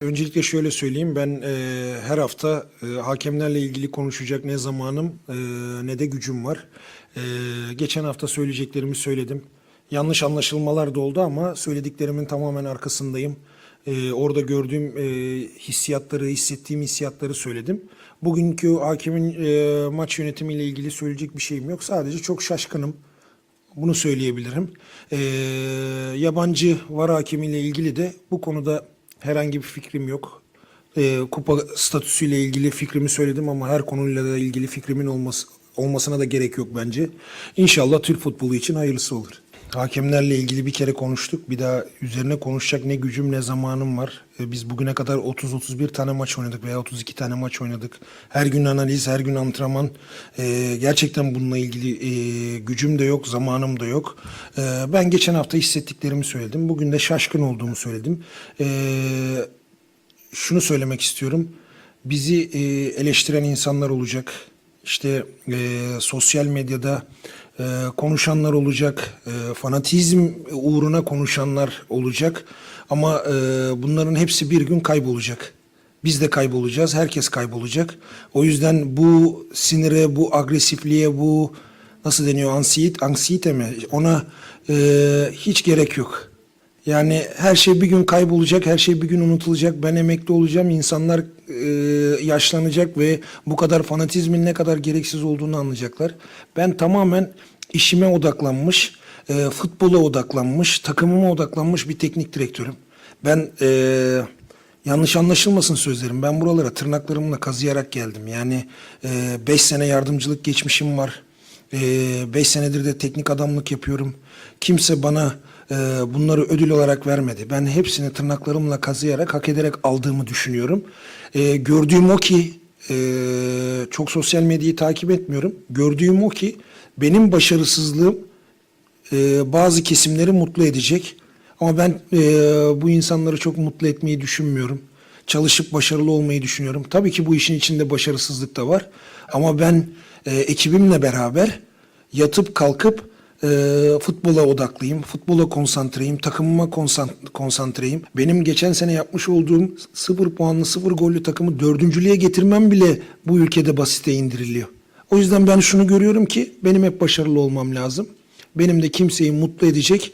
Öncelikle şöyle söyleyeyim ben e, her hafta e, hakemlerle ilgili konuşacak ne zamanım e, ne de gücüm var. E, geçen hafta söyleyeceklerimi söyledim. Yanlış anlaşılmalar da oldu ama söylediklerimin tamamen arkasındayım. E, orada gördüğüm e, hissiyatları, hissettiğim hissiyatları söyledim. Bugünkü hakemin e, maç yönetimiyle ilgili söyleyecek bir şeyim yok. Sadece çok şaşkınım. Bunu söyleyebilirim. Ee, yabancı var hakemiyle ilgili de bu konuda herhangi bir fikrim yok. Ee, kupa statüsüyle ilgili fikrimi söyledim ama her konuyla da ilgili fikrimin olması, olmasına da gerek yok bence. İnşallah Türk futbolu için hayırlısı olur. Hakemlerle ilgili bir kere konuştuk. Bir daha üzerine konuşacak ne gücüm ne zamanım var. Ee, Biz bugüne kadar 30-31 tane maç oynadık veya 32 tane maç oynadık. Her gün analiz, her gün antrenman. Ee, gerçekten bununla ilgili e, gücüm de yok, zamanım da yok. Ee, ben geçen hafta hissettiklerimi söyledim. Bugün de şaşkın olduğumu söyledim. Ee, şunu söylemek istiyorum. Bizi eleştiren insanlar olacak. İşte sosyal medyada e, konuşanlar olacak. E, fanatizm uğruna konuşanlar olacak. Ama e, bunların hepsi bir gün kaybolacak. Biz de kaybolacağız. Herkes kaybolacak. O yüzden bu sinire, bu agresifliğe, bu nasıl deniyor ansiyet, ansiyete mi? Ona e, hiç gerek yok. Yani her şey bir gün kaybolacak, her şey bir gün unutulacak. Ben emekli olacağım, insanlar e, yaşlanacak ve bu kadar fanatizmin ne kadar gereksiz olduğunu anlayacaklar. Ben tamamen işime odaklanmış, e, futbola odaklanmış, takımıma odaklanmış bir teknik direktörüm. Ben e, yanlış anlaşılmasın sözlerim. Ben buralara tırnaklarımla kazıyarak geldim. Yani 5 sene yardımcılık geçmişim var. 5 senedir de teknik adamlık yapıyorum. Kimse bana e, bunları ödül olarak vermedi. Ben hepsini tırnaklarımla kazıyarak, hak ederek aldığımı düşünüyorum. E, gördüğüm o ki, e, çok sosyal medyayı takip etmiyorum. Gördüğüm o ki, benim başarısızlığım e, bazı kesimleri mutlu edecek. Ama ben bu insanları çok mutlu etmeyi düşünmüyorum. Çalışıp başarılı olmayı düşünüyorum. Tabii ki bu işin içinde başarısızlık da var. Ama ben e, ekibimle beraber yatıp kalkıp e, futbola odaklıyım, futbola konsantreyim, takımıma konsan- konsantreyim. Benim geçen sene yapmış olduğum sıfır puanlı, sıfır gollü takımı dördüncülüğe getirmem bile bu ülkede basite indiriliyor. O yüzden ben şunu görüyorum ki benim hep başarılı olmam lazım. Benim de kimseyi mutlu edecek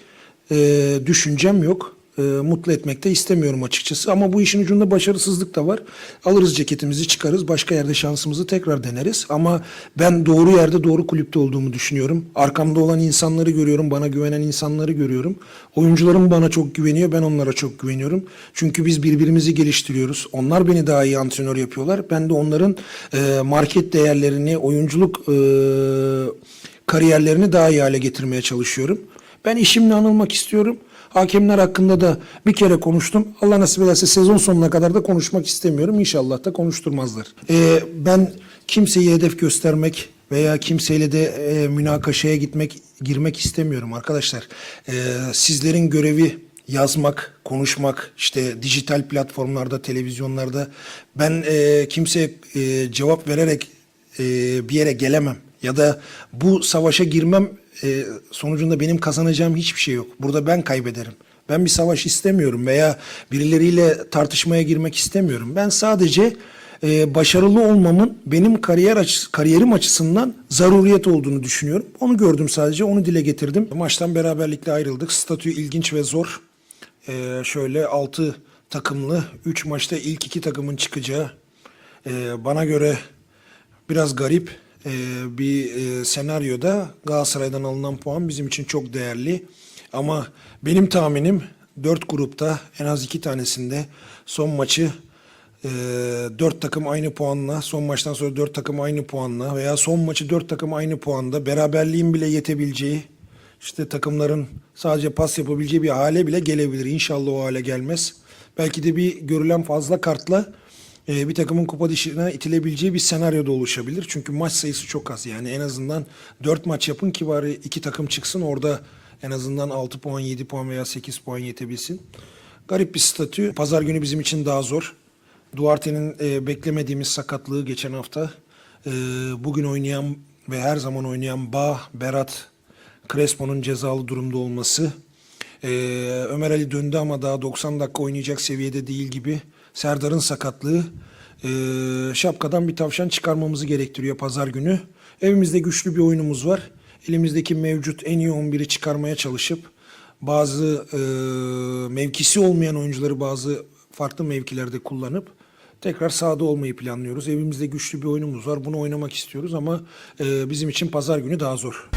e, düşüncem yok. E, mutlu etmek de istemiyorum açıkçası. Ama bu işin ucunda başarısızlık da var. Alırız ceketimizi çıkarız. Başka yerde şansımızı tekrar deneriz. Ama ben doğru yerde doğru kulüpte olduğumu düşünüyorum. Arkamda olan insanları görüyorum. Bana güvenen insanları görüyorum. Oyuncularım bana çok güveniyor. Ben onlara çok güveniyorum. Çünkü biz birbirimizi geliştiriyoruz. Onlar beni daha iyi antrenör yapıyorlar. Ben de onların e, market değerlerini, oyunculuk e, kariyerlerini daha iyi hale getirmeye çalışıyorum. Ben işimle anılmak istiyorum. Hakemler hakkında da bir kere konuştum. Allah nasip ederse sezon sonuna kadar da konuşmak istemiyorum. İnşallah da konuşturmazlar. Ee, ben kimseyi hedef göstermek veya kimseyle de e, münakaşaya gitmek, girmek istemiyorum arkadaşlar. Ee, sizlerin görevi yazmak, konuşmak, işte dijital platformlarda, televizyonlarda ben e, kimseye e, cevap vererek e, bir yere gelemem ya da bu savaşa girmem e, sonucunda benim kazanacağım hiçbir şey yok. Burada ben kaybederim. Ben bir savaş istemiyorum veya birileriyle tartışmaya girmek istemiyorum. Ben sadece e, başarılı olmamın benim kariyer açı, kariyerim açısından zaruriyet olduğunu düşünüyorum. Onu gördüm sadece, onu dile getirdim. Maçtan beraberlikle ayrıldık. Statü ilginç ve zor. E, şöyle 6 takımlı, 3 maçta ilk iki takımın çıkacağı e, bana göre biraz garip e, bir e, senaryoda Galatasaray'dan alınan puan bizim için çok değerli. Ama benim tahminim 4 grupta en az 2 tanesinde son maçı e, 4 takım aynı puanla, son maçtan sonra 4 takım aynı puanla veya son maçı 4 takım aynı puanda beraberliğin bile yetebileceği işte takımların sadece pas yapabileceği bir hale bile gelebilir. İnşallah o hale gelmez. Belki de bir görülen fazla kartla e, bir takımın kupa dışına itilebileceği bir senaryo da oluşabilir. Çünkü maç sayısı çok az. Yani en azından 4 maç yapın ki bari iki takım çıksın orada en azından 6 puan, 7 puan veya 8 puan yetebilsin. Garip bir statü. Pazar günü bizim için daha zor. Duarte'nin e, beklemediğimiz sakatlığı geçen hafta. E, bugün oynayan ve her zaman oynayan Bah, Berat, Crespo'nun cezalı durumda olması. Ee, Ömer Ali döndü ama daha 90 dakika oynayacak seviyede değil gibi. Serdar'ın sakatlığı e, şapkadan bir tavşan çıkarmamızı gerektiriyor pazar günü. Evimizde güçlü bir oyunumuz var. Elimizdeki mevcut en iyi 11'i çıkarmaya çalışıp bazı e, mevkisi olmayan oyuncuları bazı farklı mevkilerde kullanıp tekrar sahada olmayı planlıyoruz. Evimizde güçlü bir oyunumuz var. Bunu oynamak istiyoruz ama e, bizim için pazar günü daha zor.